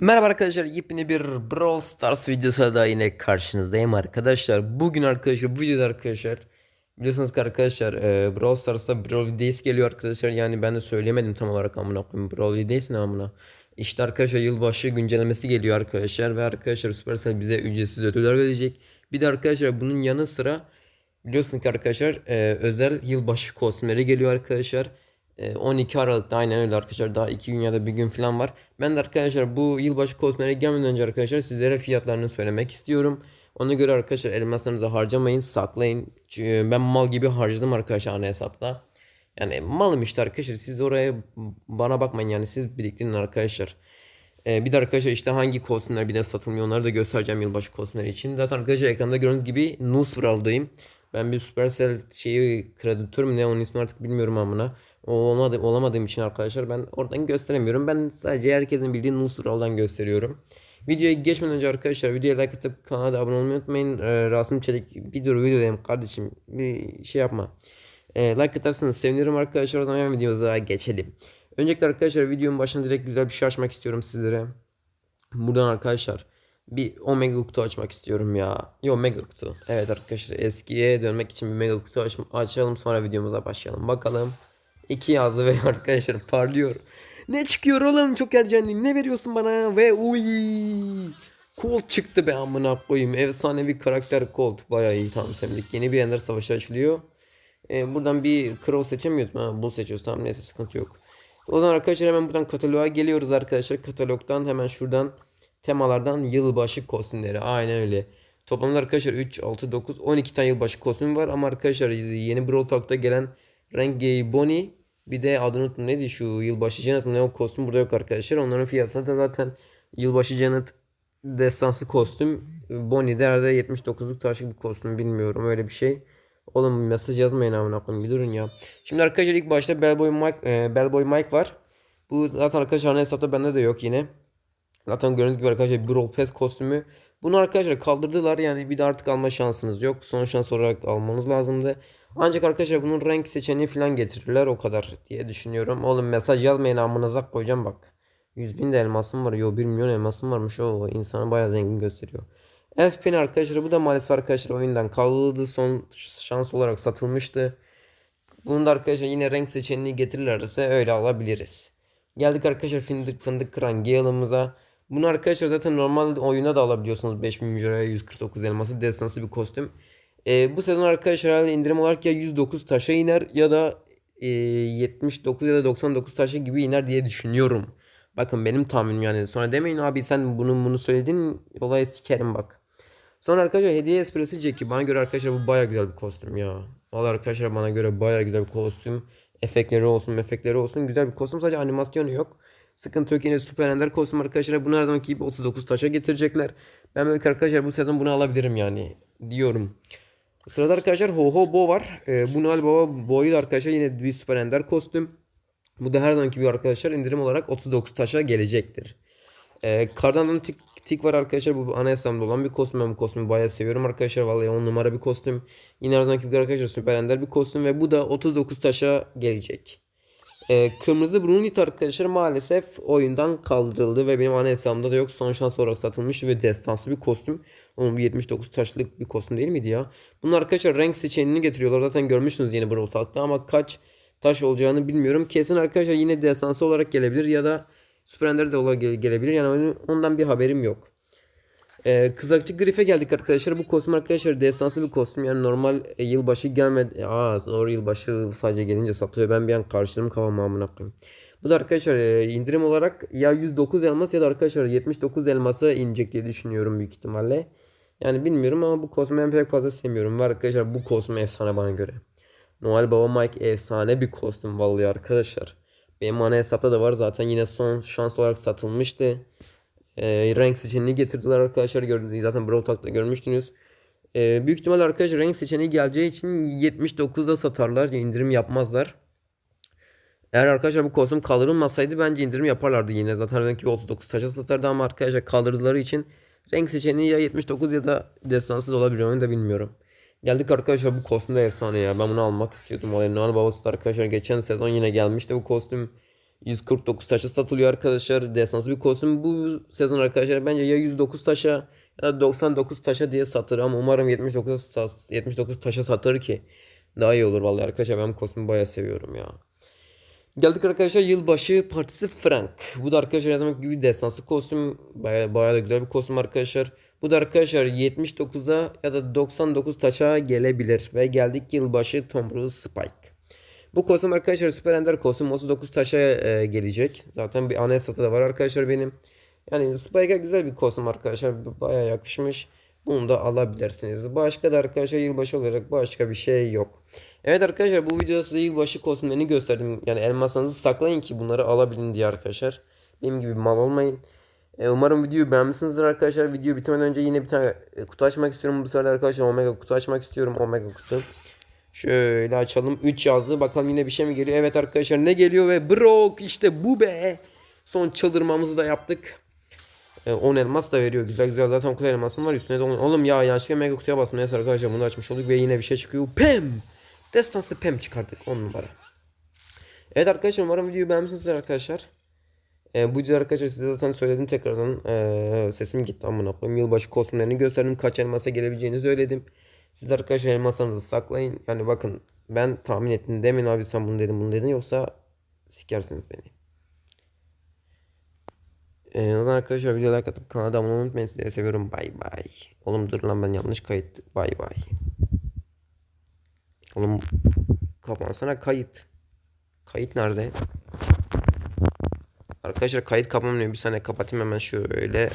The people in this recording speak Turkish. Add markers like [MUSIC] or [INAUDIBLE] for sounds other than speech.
Merhaba arkadaşlar yepyeni bir Brawl Stars videosu da yine karşınızdayım arkadaşlar. Bugün arkadaşlar bu videoda arkadaşlar biliyorsunuz ki arkadaşlar e, Brawl Stars'ta Brawl Days geliyor arkadaşlar. Yani ben de söylemedim tam olarak amına koyayım Brawl Days ne amına. İşte arkadaşlar yılbaşı güncellemesi geliyor arkadaşlar ve arkadaşlar Supercell bize ücretsiz ödüller verecek. Bir de arkadaşlar bunun yanı sıra biliyorsunuz ki arkadaşlar e, özel yılbaşı kostümleri geliyor arkadaşlar. E, 12 Aralık'ta aynen öyle arkadaşlar. Daha 2 gün ya da bir gün falan var. Ben de arkadaşlar bu yılbaşı kostümleri gelmeden önce arkadaşlar sizlere fiyatlarını söylemek istiyorum. Ona göre arkadaşlar elmaslarınızı harcamayın, saklayın. Ben mal gibi harcadım arkadaşlar ana hesapta. Yani malım işte arkadaşlar. Siz oraya bana bakmayın yani siz biriktirin arkadaşlar. Ee, bir de arkadaşlar işte hangi kostümler bir de satılmıyor onları da göstereceğim yılbaşı kostümleri için. Zaten arkadaşlar ekranda gördüğünüz gibi Nusral'dayım. Ben bir Supercell şeyi kreditör mü ne onun ismi artık bilmiyorum amına. O olmadı, olamadığım için arkadaşlar ben oradan gösteremiyorum. Ben sadece herkesin bildiği Nusral'dan gösteriyorum. Videoya geçmeden önce arkadaşlar videoya like atıp kanala da abone olmayı unutmayın. Ee, Rasim Çelik bir dur videodayım kardeşim bir şey yapma. Ee, like atarsanız sevinirim arkadaşlar. O zaman hemen videomuza geçelim. Öncelikle arkadaşlar videonun başına direkt güzel bir şey açmak istiyorum sizlere. Buradan arkadaşlar bir Omega kutu açmak istiyorum ya. Yo Mega kutu. Evet arkadaşlar eskiye dönmek için bir Mega kutu aç açalım sonra videomuza başlayalım. Bakalım. İki yazdı ve [LAUGHS] arkadaşlar parlıyor. Ne çıkıyor oğlum çok erkenliyim. Ne veriyorsun bana? Ve uy. Colt çıktı be amına koyayım. Efsanevi karakter Colt. Bayağı iyi tamam semlik. Yeni bir Ender Savaşı açılıyor. Ee, buradan bir Crow seçemiyoruz mu? Ha, Bull seçiyoruz. Tamam neyse sıkıntı yok. O zaman arkadaşlar hemen buradan kataloğa geliyoruz arkadaşlar. Katalogdan hemen şuradan temalardan yılbaşı kostümleri. Aynen öyle. Toplamda arkadaşlar 3, 6, 9, 12 tane yılbaşı kostüm var. Ama arkadaşlar yeni Brawl Talk'ta gelen Rengi Bonnie bir de adını unuttum neydi şu yılbaşı Janet mı ne o kostüm burada yok arkadaşlar. Onların fiyatı da zaten yılbaşı Janet destansı kostüm. Bonnie de herhalde 79'luk taşlık bir kostüm bilmiyorum öyle bir şey. Oğlum mesaj yazmayın amına koyayım bir durun ya. Şimdi arkadaşlar ilk başta Bellboy Mike, e, Bellboy Mike var. Bu zaten arkadaşlar ana hesapta bende de yok yine. Zaten gördüğünüz gibi arkadaşlar bir Pass kostümü. Bunu arkadaşlar kaldırdılar yani bir de artık alma şansınız yok. Son şans olarak almanız lazımdı. Ancak arkadaşlar bunun renk seçeneği falan getirirler o kadar diye düşünüyorum. Oğlum mesaj yazmayın amınıza koyacağım bak. 100 bin de elmasım var. Yo 1 milyon elmasım varmış. O insanı bayağı zengin gösteriyor. Penny arkadaşlar bu da maalesef arkadaşlar oyundan kaldırıldı. Son şans olarak satılmıştı. Bunu da arkadaşlar yine renk seçeneğini getirirlerse öyle alabiliriz. Geldik arkadaşlar fındık fındık kıran Gale'ımıza. Bunu arkadaşlar zaten normal oyuna da alabiliyorsunuz 5000 liraya 149 elması destansı bir kostüm. Ee, bu sezon arkadaşlar herhalde indirim olarak ya 109 taşa iner ya da e, 79 ya da 99 taşa gibi iner diye düşünüyorum. Bakın benim tahminim yani. Sonra demeyin abi sen bunu bunu söyledin olayı sikerim bak. Sonra arkadaşlar hediye esprisi Jackie. Bana göre arkadaşlar bu baya güzel bir kostüm ya. Valla arkadaşlar bana göre baya güzel bir kostüm. Efektleri olsun efektleri olsun güzel bir kostüm. Sadece animasyonu yok. Sıkıntı yok yine Super Ender kostüm arkadaşlar. Bunu her zamanki gibi 39 taşa getirecekler. Ben belki arkadaşlar bu sezon bunu alabilirim yani diyorum. Sırada arkadaşlar Ho Ho Bo var. Ee, bu Noel Baba Bo'yu da arkadaşlar yine bir Super Ender kostüm. Bu da her zamanki gibi arkadaşlar indirim olarak 39 taşa gelecektir. Ee, Kardan'ın tik, tik var arkadaşlar. Bu ana hesabımda olan bir kostüm. Ben bu kostümü bayağı seviyorum arkadaşlar. Vallahi 10 numara bir kostüm. Yine her zamanki gibi arkadaşlar Super Ender bir kostüm. Ve bu da 39 taşa gelecek. Ee, kırmızı Brunit arkadaşlar maalesef oyundan kaldırıldı ve benim ana hesabımda da yok. Son şans olarak satılmış ve destansı bir kostüm. Onun bir 79 taşlık bir kostüm değil miydi ya? Bunlar arkadaşlar renk seçeneğini getiriyorlar. Zaten görmüşsünüz yeni Brawl Talk'ta ama kaç taş olacağını bilmiyorum. Kesin arkadaşlar yine destansı olarak gelebilir ya da Super Ender de olarak gelebilir. Yani ondan bir haberim yok. Ee, kızakçı Griff'e geldik arkadaşlar. Bu kostüm arkadaşlar destansı bir kostüm. Yani normal e, yılbaşı gelmedi. Aa doğru yılbaşı sadece gelince satılıyor. Ben bir an karşıladım kafamı amına koyayım. Bu da arkadaşlar e, indirim olarak ya 109 elmas ya da arkadaşlar 79 elmasa inecek diye düşünüyorum büyük ihtimalle. Yani bilmiyorum ama bu kostümü ben pek fazla sevmiyorum. Var arkadaşlar bu kostüm efsane bana göre. Noel Baba Mike efsane bir kostüm vallahi arkadaşlar. Benim ana hesapta da var zaten yine son şans olarak satılmıştı. E, renk seçeneğini getirdiler arkadaşlar gördüğünüz zaten Brawl Talk'ta görmüştünüz. E, büyük ihtimal arkadaşlar renk seçeneği geleceği için 79'da satarlar indirim yapmazlar. Eğer arkadaşlar bu kostüm kaldırılmasaydı bence indirim yaparlardı yine. Zaten belki 39 taşa satardı ama arkadaşlar kaldırdıkları için renk seçeneği ya 79 ya da destansı da olabilir onu da bilmiyorum. Geldik arkadaşlar bu kostüm de efsane ya. Ben bunu almak istiyordum. Vallahi Noel Babası arkadaşlar geçen sezon yine gelmişti bu kostüm. 149 taşa satılıyor arkadaşlar. Destansı bir kostüm bu sezon arkadaşlar bence ya 109 taşa ya da 99 taşa diye satır ama umarım 79 taş, 79 taşa satır ki daha iyi olur vallahi arkadaşlar ben bu kostümü bayağı seviyorum ya. Geldik arkadaşlar yılbaşı partisi Frank. Bu da arkadaşlar zaman gibi destansı kostüm. Baya, bayağı da güzel bir kostüm arkadaşlar. Bu da arkadaşlar 79'a ya da 99 taşa gelebilir. Ve geldik yılbaşı Tom Cruise Spike. Bu kostüm arkadaşlar Süper Ender kostüm 39 taşa e, gelecek. Zaten bir ana hesapta da var arkadaşlar benim. Yani Spike'a güzel bir kostüm arkadaşlar. Bayağı yakışmış. Bunu da alabilirsiniz. Başka da arkadaşlar yılbaşı olarak başka bir şey yok. Evet arkadaşlar bu videoda size yılbaşı kostümlerini gösterdim. Yani elmaslarınızı saklayın ki bunları alabilin diye arkadaşlar. Benim gibi mal olmayın. E, umarım videoyu beğenmişsinizdir arkadaşlar. Video bitmeden önce yine bir tane kutu açmak istiyorum. Bu sefer arkadaşlar Omega kutu açmak istiyorum. Omega kutu. Şöyle açalım. 3 yazdı. Bakalım yine bir şey mi geliyor? Evet arkadaşlar ne geliyor ve Brock işte bu be. Son çıldırmamızı da yaptık. E, 10 elmas da veriyor. Güzel güzel zaten o kadar elmasım var. Üstüne de 10. Oğlum ya yanlışlıkla mega kutuya bastım. Neyse arkadaşlar bunu açmış olduk ve yine bir şey çıkıyor. Pem. Destansı Pem çıkardık. 10 numara. Evet arkadaşlar umarım videoyu beğenmişsinizdir arkadaşlar. E, bu videoda arkadaşlar size zaten söyledim tekrardan. E, sesim gitti amına koyayım. Yılbaşı kostümlerini gösterdim. Kaç elmasa gelebileceğini söyledim. Siz arkadaşlar elmaslarınızı saklayın. Yani bakın ben tahmin ettim. Demin abi sen bunu dedin bunu dedin. Yoksa sikersiniz beni. Ee, o zaman arkadaşlar videoya like atıp kanala abone olmayı unutmayın. Sizleri seviyorum. Bay bay. Oğlum dur lan ben yanlış kayıt. Bay bay. Oğlum kapansana kayıt. Kayıt nerede? Arkadaşlar kayıt kapanmıyor. Bir saniye kapatayım hemen şöyle.